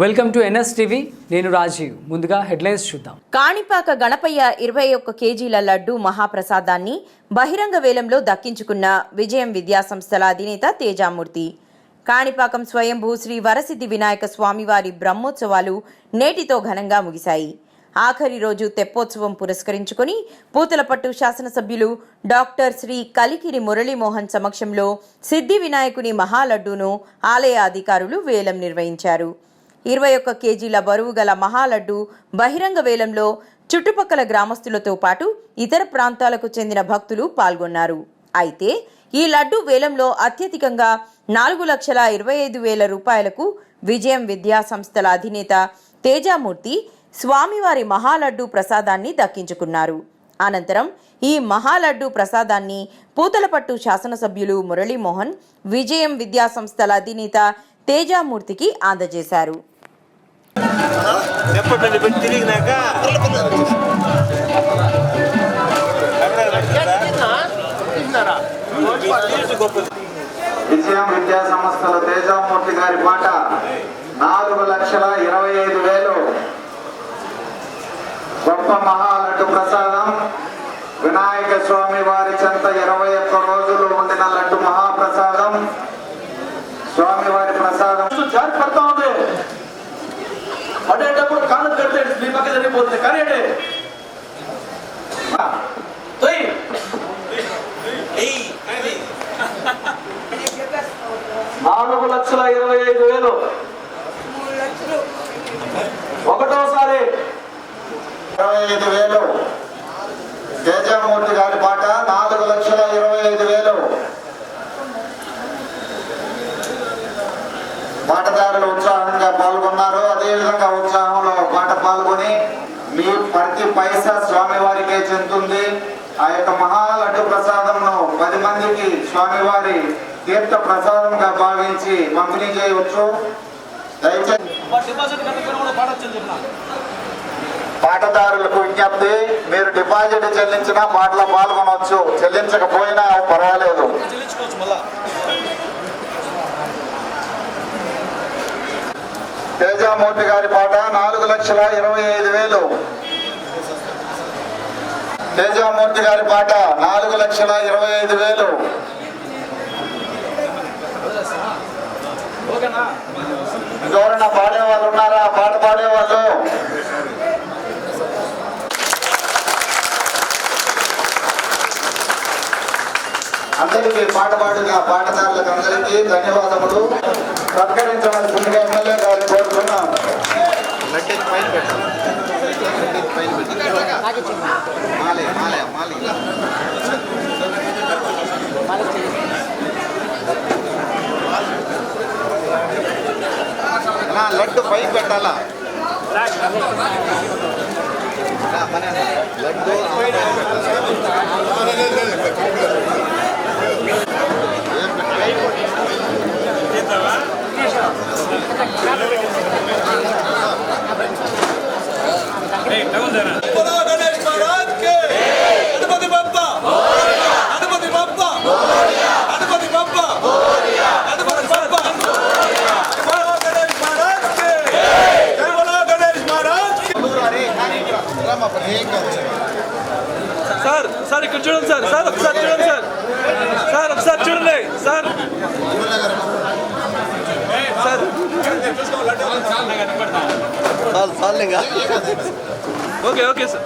Welcome to NS TV. నేను రాజీవ్. ముందుగా headlines చూద్దాం. కాణిపాక గణపయ్య ఇరవై ఒక్క కేజీల లడ్డు మహాప్రసాదాన్ని బహిరంగ వేలంలో దక్కించుకున్న విజయం విద్యాసంస్థల అధినేత తేజామూర్తి. కాణిపాకం స్వయంభూ శ్రీ వరసిద్ధి వినాయక స్వామివారి బ్రహ్మోత్సవాలు నేటితో ఘనంగా ముగిశాయి. ఆఖరి రోజు తెప్పోత్సవం పురస్కరించుకుని పూతలపట్టు శాసనసభ్యులు డాక్టర్ శ్రీ కలికిరి మురళీమోహన్ సమక్షంలో సిద్ధి వినాయకుని మహాలడ్డూను ఆలయ అధికారులు వేలం నిర్వహించారు. ఇరవై ఒక్క కేజీల బరువు గల మహాలడ్డు బహిరంగ వేలంలో చుట్టుపక్కల గ్రామస్తులతో పాటు ఇతర ప్రాంతాలకు చెందిన భక్తులు పాల్గొన్నారు. అయితే ఈ లడ్డు వేలంలో అత్యధికంగా నాలుగు లక్షల ఇరవై ఐదు వేల రూపాయలకు విజయం విద్యా సంస్థల అధినేత తేజామూర్తి స్వామివారి మహాలడ్డు ప్రసాదాన్ని దక్కించుకున్నారు. అనంతరం ఈ మహాలడ్డు ప్రసాదాన్ని పూతలపట్టు శాసనసభ్యులు మురళీమోహన్ విజయం విద్యా సంస్థల అధినేత తేజామూర్తికి అందజేశారు. దెబ్బ పెట్టి తిరిగినాక. విజయం విద్యా సంస్థల తేజామూర్తి గారి పాట నాలుగు లక్షల ఇరవై ఐదు వేలు. గొప్ప మహాలడ్డు ప్రసాదం. వినాయక స్వామి వారి చెంత ఇరవై మీ పక్క జరిగిపోతుంది కానీ ఏంటి? నాలుగు లక్షల ఇరవై ఐదు వేలు. ఒకటోసారి. ఇరవై ఐదు వేలు. తేజమూర్తి గారి పాట నాలుగు లక్షల ఇరవై ఐదు వేలు. పాటదారులు ఉత్సాహంగా పాల్గొన్నారు. అదేవిధంగా ఉత్సాహం పాట పాల్గొని మీ ప్రతి పైసా స్వామివారికే చెందుతుంది. ఆ యొక్క మహాలడ్డు ప్రసాదంను పది మందికి స్వామివారి తీర్థ ప్రసాదంగా భావించి పంపిణీ చేయవచ్చు. పాటదారులకు విజ్ఞప్తి మీరు డిపాజిట్ చెల్లించినా పాటలో పాల్గొనవచ్చు. చెల్లించకపోయినా పర్వాలేదు. తేజామూర్తి గారి పాట నాలుగు లక్షల ఇరవై ఐదు వేలు. తేజామూర్తి గారి పాట నాలుగు లక్షల ఇరవై ఐదు వేలు. ఎవరన్నా ఎవరైనా పాడే వాళ్ళు ఉన్నారా? పాట పాడే వాళ్ళు అందరికీ పాట పాడిన పాటదారులకు అందరికీ ధన్యవాదములు. ప్రకటించవలసిందిగా ఎమ్మెల్యే மாலை மாலை மாலைங்களா ಅಣ್ಣ ಲಡ್ಡು ಪೈ ಬೆಟ್ಟಲ್ಲ ಮನೆ ಲಡ್ಡು సార్ సార్ ఇక్కడ చూడండి సార్ సార్ ఒకసారి చూడండి సార్ సార్ ఒకసారి చూడండి sir sir okay okay sir